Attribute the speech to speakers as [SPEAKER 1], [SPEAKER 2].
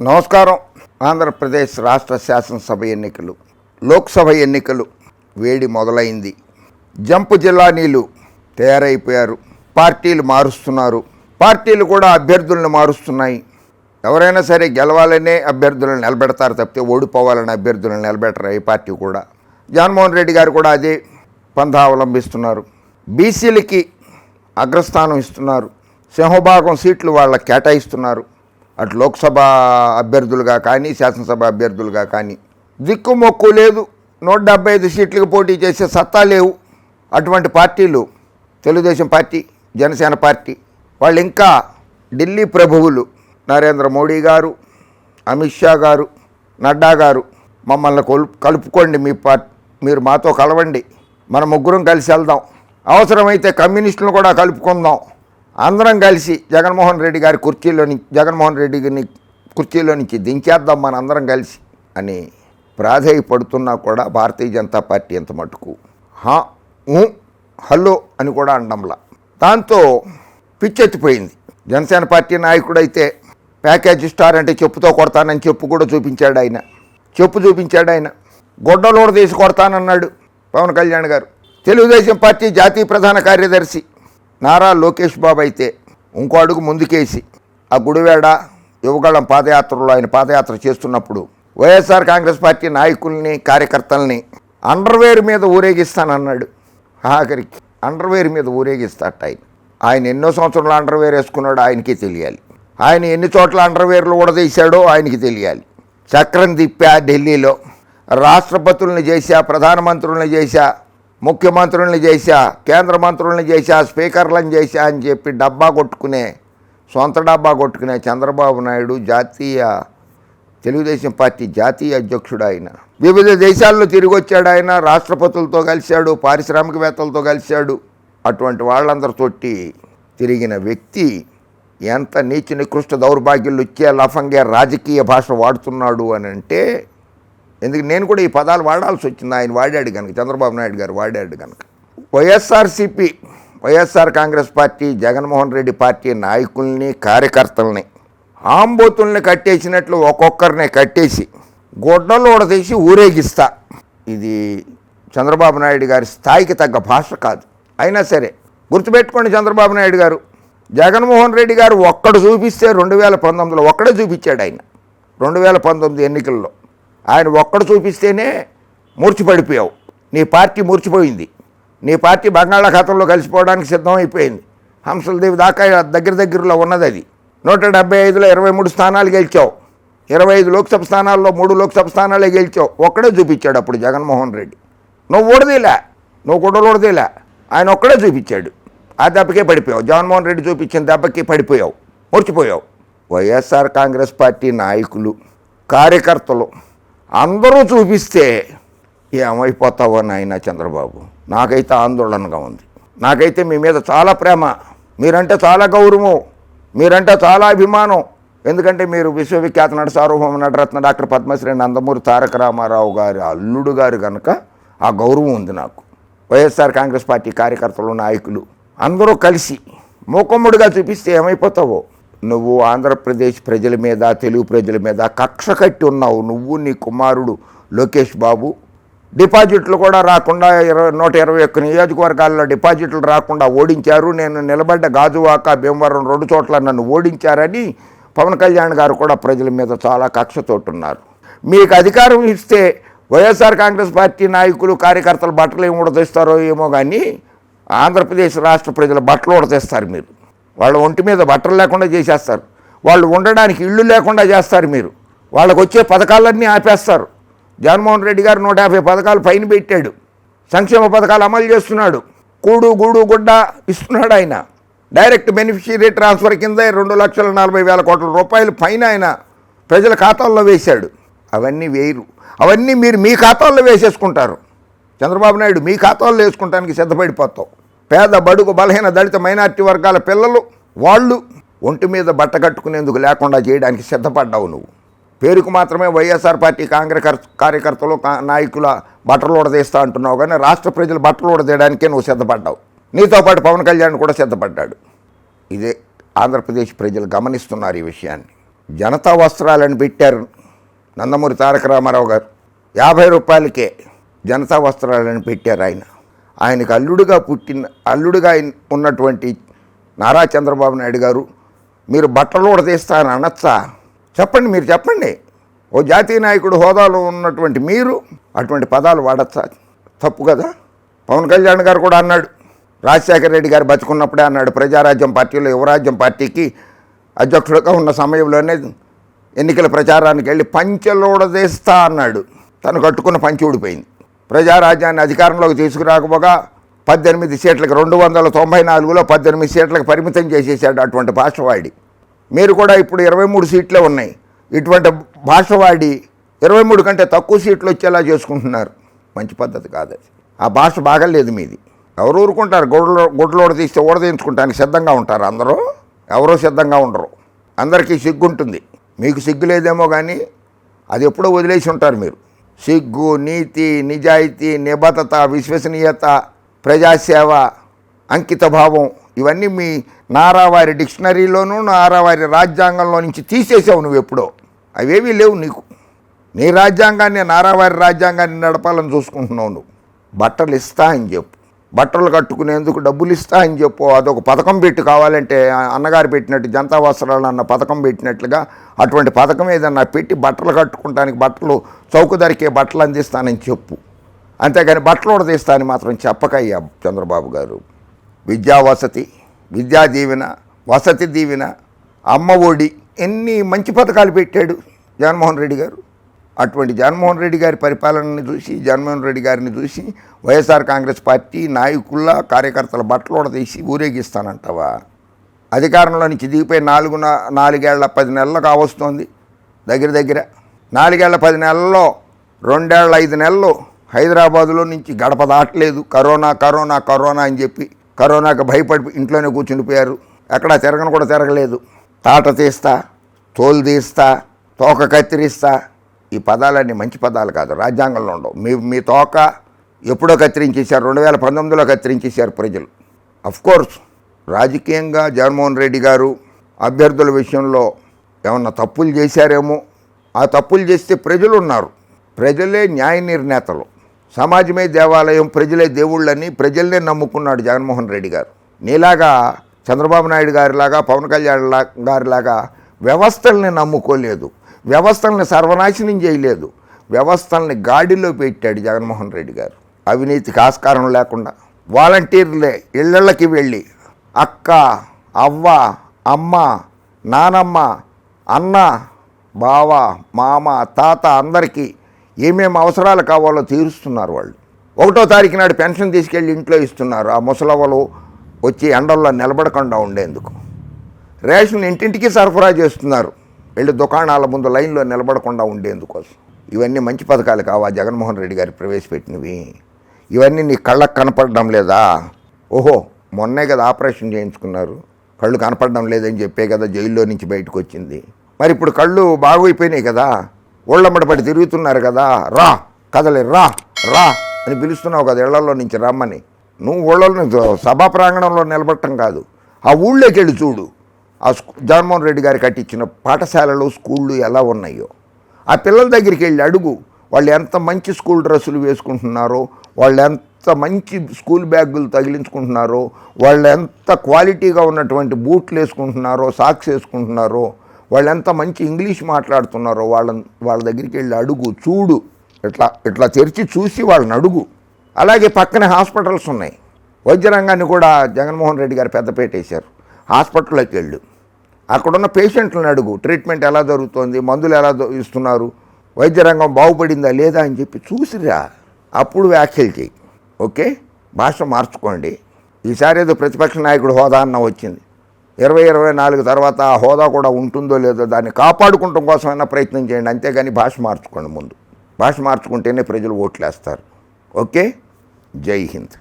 [SPEAKER 1] నమస్కారం. ఆంధ్రప్రదేశ్ రాష్ట్ర శాసనసభ ఎన్నికలు. లోక్సభ ఎన్నికలు వేడి మొదలైంది. జంపు జిల్లానీలు తయారైపోయారు. పార్టీలు మారుస్తున్నారు. పార్టీలు కూడా అభ్యర్థులను మారుస్తున్నాయి. ఎవరైనా సరే గెలవాలనే అభ్యర్థులను నిలబెడతారు తప్పితే ఓడిపోవాలని అభ్యర్థులను నిలబెట్టరు ఏ పార్టీ కూడా. జగన్మోహన్ రెడ్డి గారు కూడా అదే పంథా అవలంబిస్తున్నారు. బీసీలకి అగ్రస్థానం ఇస్తున్నారు. సింహభాగం సీట్లు వాళ్ళకి కేటాయిస్తున్నారు. అటు లోక్సభ అభ్యర్థులుగా కానీ శాసనసభ అభ్యర్థులుగా కానీ దిక్కుమొక్కు లేదు. నూట డెబ్బై ఐదు సీట్లకు పోటీ చేసే సత్తా లేవు. అటువంటి పార్టీలు తెలుగుదేశం పార్టీ జనసేన పార్టీ వాళ్ళు ఇంకా ఢిల్లీ ప్రభువులు నరేంద్ర మోడీ గారు అమిత్ షా గారు నడ్డా గారు మమ్మల్ని కొలు కలుపుకోండి మీ పార్ మీరు మాతో కలవండి. మన ముగ్గురం కలిసి వెళ్దాం. అవసరమైతే కమ్యూనిస్టులను కూడా కలుపుకుందాం. అందరం కలిసి జగన్మోహన్ రెడ్డి గారి కుర్చీలోని జగన్మోహన్ రెడ్డి గారిని కుర్చీలో నుంచి దించేద్దాం మన అందరం కలిసి అని ప్రాధేయపడుతున్నా కూడా భారతీయ జనతా పార్టీ ఎంత మటుకు. హా ఊ, హలో అని కూడా అండంలా దాంతో పిచ్చెత్తిపోయింది. జనసేన పార్టీ నాయకుడైతే ప్యాకేజ్ స్టార్ అంటే చెప్పుతో కొడతానని చెప్పు కూడా చూపించాడు ఆయన. చెప్పు చూపించాడు ఆయన. గొడ్డలోడ తీసి కొడతానన్నాడు పవన్ కళ్యాణ్ గారు. తెలుగుదేశం పార్టీ జాతీయ ప్రధాన కార్యదర్శి నారా లోకేష్ బాబు అయితే ఇంకో అడుగు ముందుకేసి ఆ గుడివేడ యువగళం పాదయాత్రలో ఆయన పాదయాత్ర చేస్తున్నప్పుడు వైఎస్ఆర్ కాంగ్రెస్ పార్టీ నాయకుల్ని కార్యకర్తల్ని అండర్వేర్ మీద ఊరేగిస్తానన్నాడు. ఆఖరికి అండర్వేర్ మీద ఊరేగిస్తాట ఆయన. ఆయన ఎన్నో సంవత్సరాలు అండర్వేర్ వేసుకున్నాడో ఆయనకే తెలియాలి. ఆయన ఎన్ని చోట్ల అండర్వేర్లు ఊడదీశాడో ఆయనకి తెలియాలి. చక్రం తిప్పా ఢిల్లీలో రాష్ట్రపతుల్ని చేశా ప్రధానమంత్రుల్ని చేశా ముఖ్యమంత్రుల్ని చేశా కేంద్ర మంత్రుల్ని చేశా స్పీకర్లను చేశా అని చెప్పి డబ్బా కొట్టుకునే సొంత డబ్బా కొట్టుకునే చంద్రబాబు నాయుడు జాతీయ తెలుగుదేశం పార్టీ జాతీయ అధ్యక్షుడు ఆయన. వివిధ దేశాల్లో తిరిగి వచ్చాడు ఆయన రాష్ట్రపతులతో కలిశాడు పారిశ్రామికవేత్తలతో కలిశాడు. అటువంటి వాళ్ళందరితోటి తిరిగిన వ్యక్తి ఎంత నీచ నికృష్ట దౌర్భాగ్యులు ఇచ్చే లఫంగే రాజకీయ భాష వాడుతున్నాడు అని అంటే ఎందుకు నేను కూడా ఈ పదాలు వాడాల్సి వచ్చింది. ఆయన వాడాడు కనుక చంద్రబాబు నాయుడు గారు వాడాడు కనుక. YSRCP YSR Congress party Jaganmohan Reddy party నాయకుల్ని కార్యకర్తల్ని ఆంబోతుల్ని కట్టేసినట్లు ఒక్కొక్కరిని కట్టేసి గొడ్డలు ఉడదీసి ఊరేగిస్తా. ఇది చంద్రబాబు నాయుడు గారి స్థాయికి తగ్గ భాష కాదు. అయినా సరే గుర్తుపెట్టుకోండి చంద్రబాబు నాయుడు గారు జగన్మోహన్ రెడ్డి గారు ఒక్కడు చూపిస్తే రెండు వేల పంతొమ్మిదిలో ఒక్కడే చూపించాడు ఆయన. రెండు వేల పంతొమ్మిది ఎన్నికల్లో ఆయన ఒక్కడ చూపిస్తేనే మూర్చిపడిపోయావు నీ పార్టీ మూర్చిపోయింది నీ పార్టీ బంగాళాఖాతంలో కలిసిపోవడానికి సిద్ధమైపోయింది. హంసలదేవి దాకా దగ్గర దగ్గరలో ఉన్నది అది. నూట డెబ్బై ఐదులో ఇరవై మూడు స్థానాలు గెలిచావు. ఇరవై ఐదు లోక్సభ స్థానాల్లో మూడు లోక్సభ స్థానాలే గెలిచావు. ఒక్కడే చూపించాడు అప్పుడు జగన్మోహన్ రెడ్డి. నువ్వు ఊడదీలే. నువ్వు కూడా ఊడదీలే. ఆయన ఒక్కడే చూపించాడు. ఆ దెబ్బకే పడిపోయావు. జగన్మోహన్ రెడ్డి చూపించిన దెబ్బకి పడిపోయావు. మూర్చిపోయావు వైఎస్ఆర్ కాంగ్రెస్ పార్టీ నాయకులు కార్యకర్తలు అందరూ చూపిస్తే ఏమైపోతావో నాయన చంద్రబాబు. నాకైతే ఆందోళనగా ఉంది. నాకైతే మీ మీద చాలా ప్రేమ. మీరంటే చాలా గౌరవం. మీరంటే చాలా అభిమానం. ఎందుకంటే మీరు విశ్వవిఖ్యాత నట సార్వభౌమ నటరత్న డాక్టర్ పద్మశ్రీ నందమూరి తారక రామారావు గారి అల్లుడు గారు కనుక ఆ గౌరవం ఉంది నాకు. వైఎస్ఆర్ కాంగ్రెస్ పార్టీ కార్యకర్తలు నాయకులు అందరూ కలిసి మూకమ్ముడిగా చూపిస్తే ఏమైపోతావో? నువ్వు ఆంధ్రప్రదేశ్ ప్రజల మీద తెలుగు ప్రజల మీద కక్ష కట్టి ఉన్నావు. నువ్వు నీ కుమారుడు లోకేష్ బాబు. డిపాజిట్లు కూడా రాకుండా ఇరవై నూట ఇరవై ఒక్క నియోజకవర్గాల్లో డిపాజిట్లు రాకుండా ఓడించారు. నేను నిలబడ్డ గాజువాక భీమవరం రెండు చోట్ల నన్ను ఓడించారని పవన్ కళ్యాణ్ గారు కూడా ప్రజల మీద చాలా కక్షతోటున్నారు. మీకు అధికారం ఇస్తే వైఎస్ఆర్ కాంగ్రెస్ పార్టీ నాయకులు కార్యకర్తలు బట్టలు ఏమి ఉడతీస్తారో ఏమో కానీ ఆంధ్రప్రదేశ్ రాష్ట్ర ప్రజల బట్టలు ఉడతీస్తారు మీరు. వాళ్ళ ఒంటి మీద బట్టలు లేకుండా చేసేస్తారు. వాళ్ళు ఉండడానికి ఇళ్ళు లేకుండా చేస్తారు మీరు. వాళ్ళకు వచ్చే పథకాలన్నీ ఆపేస్తారు. జగన్మోహన్ రెడ్డి గారు నూట యాభై పథకాలు పైన పెట్టాడు. సంక్షేమ పథకాలు అమలు చేస్తున్నాడు. కూడు గూడు గుడ్డ ఇస్తున్నాడు ఆయన. డైరెక్ట్ బెనిఫిషియరీ ట్రాన్స్ఫర్ కింద రెండు లక్షల నలభై వేల కోట్ల రూపాయలు పైన ఆయన ప్రజల ఖాతాల్లో వేశాడు. అవన్నీ వేయరు. అవన్నీ మీరు మీ ఖాతాల్లో వేసేసుకుంటారు. చంద్రబాబు నాయుడు మీ ఖాతాల్లో వేసుకుంటానికి సిద్ధపడిపోతావు. పేద బడుగు బలహీన దళిత మైనార్టీ వర్గాల పిల్లలు వాళ్ళు ఒంటి మీద బట్ట కట్టుకునేందుకు లేకుండా చేయడానికి సిద్ధపడ్డావు నువ్వు. పేరుకు మాత్రమే వైఎస్ఆర్ పార్టీ కాంగ్రెస్ కార్యకర్తలు నాయకుల బట్టలు ఉడదీస్తా అంటున్నావు కానీ రాష్ట్ర ప్రజలు బట్టలు ఉడదీయడానికే నువ్వు సిద్ధపడ్డావు. నీతో పాటు పవన్ కళ్యాణ్ కూడా సిద్ధపడ్డాడు. ఇదే ఆంధ్రప్రదేశ్ ప్రజలు గమనిస్తున్నారు ఈ విషయాన్ని. జనతా వస్త్రాలను పెట్టారు నందమూరి తారక రామారావు గారు. యాభై రూపాయలకే జనతా వస్త్రాలను పెట్టారు ఆయన. ఆయనకు అల్లుడుగా పుట్టిన అల్లుడుగా ఉన్నటువంటి నారా చంద్రబాబు నాయుడు గారు మీరు బట్టలు కూడా తీస్తా అని అనొచ్చా? చెప్పండి మీరు చెప్పండి. ఓ జాతీయ నాయకుడు హోదాలో ఉన్నటువంటి మీరు అటువంటి పదాలు వాడచ్చా? తప్పు కదా. పవన్ కళ్యాణ్ గారు కూడా అన్నాడు. రాజశేఖర రెడ్డి గారు బతుకున్నప్పుడే అన్నాడు ప్రజారాజ్యం పార్టీలో యువరాజ్యం పార్టీకి అధ్యక్షుడిగా ఉన్న సమయంలోనే ఎన్నికల ప్రచారానికి వెళ్ళి పంచెలోడదేస్తా అన్నాడు. తను కట్టుకున్న పంచి ఊడిపోయింది. ప్రజారాజ్యాన్ని అధికారంలోకి తీసుకురాకపోగా పద్దెనిమిది సీట్లకు రెండు వందల తొంభై నాలుగులో పద్దెనిమిది సీట్లకు పరిమితం చేసేసాడు అటువంటి భాష వాడి మీరు కూడా ఇప్పుడు ఇరవై మూడు సీట్లే ఉన్నాయి. ఇటువంటి భాష వాడి ఇరవై మూడు కంటే తక్కువ సీట్లు వచ్చేలా చేసుకుంటున్నారు. మంచి పద్ధతి కాదు అది. ఆ భాష బాగలేదు మీది. ఎవరు ఊరుకుంటారు? గొడ్లో గొడ్లోడ తీస్తే ఊడదీయించుకుంటానికి సిద్ధంగా ఉంటారు అందరూ. ఎవరో సిద్ధంగా ఉండరు. అందరికీ సిగ్గుంటుంది. మీకు సిగ్గు లేదేమో కానీ అది ఎప్పుడో వదిలేసి ఉంటారు మీరు. సిగ్గు నీతి నిజాయితీ నిబద్ధత విశ్వసనీయత ప్రజాసేవ అంకితభావం ఇవన్నీ మీ నారావారి డిక్షనరీలోనూ నారావారి రాజ్యాంగంలో నుంచి తీసేసావు నువ్వు ఎప్పుడో. అవేవీ లేవు నీకు. నీ రాజ్యాంగాన్ని నారావారి రాజ్యాంగాన్ని నడపాలని చూసుకుంటున్నావు నువ్వు. బట్టలు ఇస్తా అని చెప్పు. బట్టలు కట్టుకునేందుకు డబ్బులు ఇస్తా అని చెప్పు అదొక పథకం పెట్టి కావాలంటే అన్నగారు పెట్టినట్టు జనతా వస్త్రాలు అన్న పథకం పెట్టినట్లుగా అటువంటి పథకం ఏదన్నా పెట్టి బట్టలు కట్టుకుంటానికి బట్టలు చౌక ధరికే బట్టలు అందిస్తానని చెప్పు. అంతేగాని బట్టలు ఉడదీస్తా అని మాత్రం చెప్పకయ్యా చంద్రబాబు గారు. విద్యా వసతి విద్యా దీవెన వసతి దీవెన అమ్మ ఒడి ఎన్ని మంచి పథకాలు పెట్టాడు జగన్మోహన్ రెడ్డి గారు. అటువంటి జగన్మోహన్ రెడ్డి గారి పరిపాలనని చూసి జగన్మోహన్ రెడ్డి గారిని చూసి వైఎస్ఆర్ కాంగ్రెస్ పార్టీ నాయకుల కార్యకర్తల బట్టలు తీసి ఊరేగిస్తానంటావా? అధికారంలో నుంచి దిగిపోయి నాలుగు నాలుగేళ్ళ పది నెలలు కావస్తోంది దగ్గర దగ్గర. నాలుగేళ్ళ పది నెలల్లో రెండేళ్ళ ఐదు నెలలు హైదరాబాదులో నుంచి గడప దాటలేదు. కరోనా కరోనా కరోనా అని చెప్పి కరోనాకి భయపడి ఇంట్లోనే కూర్చుండిపోయారు ఎక్కడా తిరగను కూడా తిరగలేదు. తాట తీస్తా తోలు తీస్తా తోక కత్తిరిస్తా ఈ పదాలన్నీ మంచి పదాలు కాదు రాజ్యాంగంలో ఉండవు. మీ మీ తోక ఎప్పుడో కత్తిరించేశారు రెండు వేల పంతొమ్మిదిలో కత్తిరించేశారు ప్రజలు. అఫ్కోర్స్ రాజకీయంగా జగన్మోహన్ రెడ్డి గారు అభ్యర్థుల విషయంలో ఏమన్నా తప్పులు చేశారేమో? ఆ తప్పులు చేస్తే ప్రజలు ఉన్నారు. ప్రజలే న్యాయ నిర్ణేతలు. సమాజమే దేవాలయం ప్రజలే దేవుళ్ళని ప్రజల్నే నమ్ముకున్నాడు జగన్మోహన్ రెడ్డి గారు. నీలాగా చంద్రబాబు నాయుడు గారిలాగా పవన్ కళ్యాణ్ లా- గారిలాగా వ్యవస్థల్ని నమ్ముకోలేదు. వ్యవస్థలను సర్వనాశనం చేయలేదు. వ్యవస్థల్ని గాడిలో పెట్టాడు జగన్మోహన్ రెడ్డి గారు. అవినీతికి ఆస్కారం లేకుండా. వాలంటీర్లే ఇళ్ళకి వెళ్ళి అక్క అవ్వ అమ్మ నానమ్మ అన్న బావ మామ తాత అందరికీ ఏమేమి అవసరాలు కావాలో తీరుస్తున్నారు వాళ్ళు. ఒకటో తారీఖు నాడు పెన్షన్ తీసుకెళ్ళి ఇంట్లో ఇస్తున్నారు. ఆ ముసలవ్వలు వచ్చి ఎండల్లో నిలబడకుండా ఉండేందుకు. రేషన్ ఇంటింటికి సరఫరా చేస్తున్నారు. వెళ్ళి దుకాణాల ముందు లైన్లో నిలబడకుండా ఉండేందుకోసం. ఇవన్నీ మంచి పథకాలు కావా జగన్మోహన్ రెడ్డి గారు ప్రవేశపెట్టినవి? ఇవన్నీ నీ కళ్ళకు కనపడడం లేదా? ఓహో మొన్నే కదా ఆపరేషన్ చేయించుకున్నారు. కళ్ళు కనపడడం లేదని చెప్పే కదా జైల్లో నుంచి బయటకు వచ్చింది మరి ఇప్పుడు కళ్ళు బాగైపోయినాయి కదా. ఒళ్ళమ్మడి పడి తిరుగుతున్నారు కదా. రా కదలే రా రా అని పిలుస్తున్నావు కదా ఇళ్ళలో నుంచి రమ్మని. నువ్వు ఊళ్ళో సభా ప్రాంగణంలో నిలబడటం కాదు. ఆ ఊళ్ళోకి వెళ్ళి చూడు. ఆ స్కూ జగన్మోహన్ రెడ్డి గారు కట్టించిన పాఠశాలలు స్కూళ్ళు ఎలా ఉన్నాయో. ఆ పిల్లల దగ్గరికి వెళ్ళి అడుగు వాళ్ళు ఎంత మంచి స్కూల్ డ్రెస్సులు వేసుకుంటున్నారో వాళ్ళు ఎంత మంచి స్కూల్ బ్యాగులు తగిలించుకుంటున్నారో వాళ్ళు ఎంత క్వాలిటీగా ఉన్నటువంటి బూట్లు వేసుకుంటున్నారో సాక్స్ వేసుకుంటున్నారో వాళ్ళు ఎంత మంచి ఇంగ్లీష్ మాట్లాడుతున్నారో వాళ్ళ వాళ్ళ దగ్గరికి వెళ్ళి అడుగు చూడు. ఇట్లా ఇట్లా తెరిచి చూసి వాళ్ళని అడుగు. అలాగే పక్కనే హాస్పిటల్స్ ఉన్నాయి. వైద్య రంగాన్ని కూడా జగన్మోహన్ రెడ్డి గారు పెద్దపేట వేశారు. హాస్పిటల్లోకి వెళ్ళు. అక్కడున్న పేషెంట్లను అడుగు. ట్రీట్మెంట్ ఎలా జరుగుతోంది? మందులు ఎలా ఇస్తున్నారు? వైద్య రంగం బాగుపడిందా లేదా అని చెప్పి చూసిరా అప్పుడు వ్యాఖ్యలు చేయి. ఓకే? భాష మార్చుకోండి. ఈసారి ఏదో ప్రతిపక్ష నాయకుడు హోదా అన్న వచ్చింది. ఇరవై ఇరవై నాలుగు తర్వాత ఆ హోదా కూడా ఉంటుందో లేదో దాన్ని కాపాడుకుంటాం కోసమైనా ప్రయత్నం చేయండి. అంతేగాని భాష మార్చుకోండి ముందు. భాష మార్చుకుంటేనే ప్రజలు ఓట్లేస్తారు. ఓకే? జై హింద్.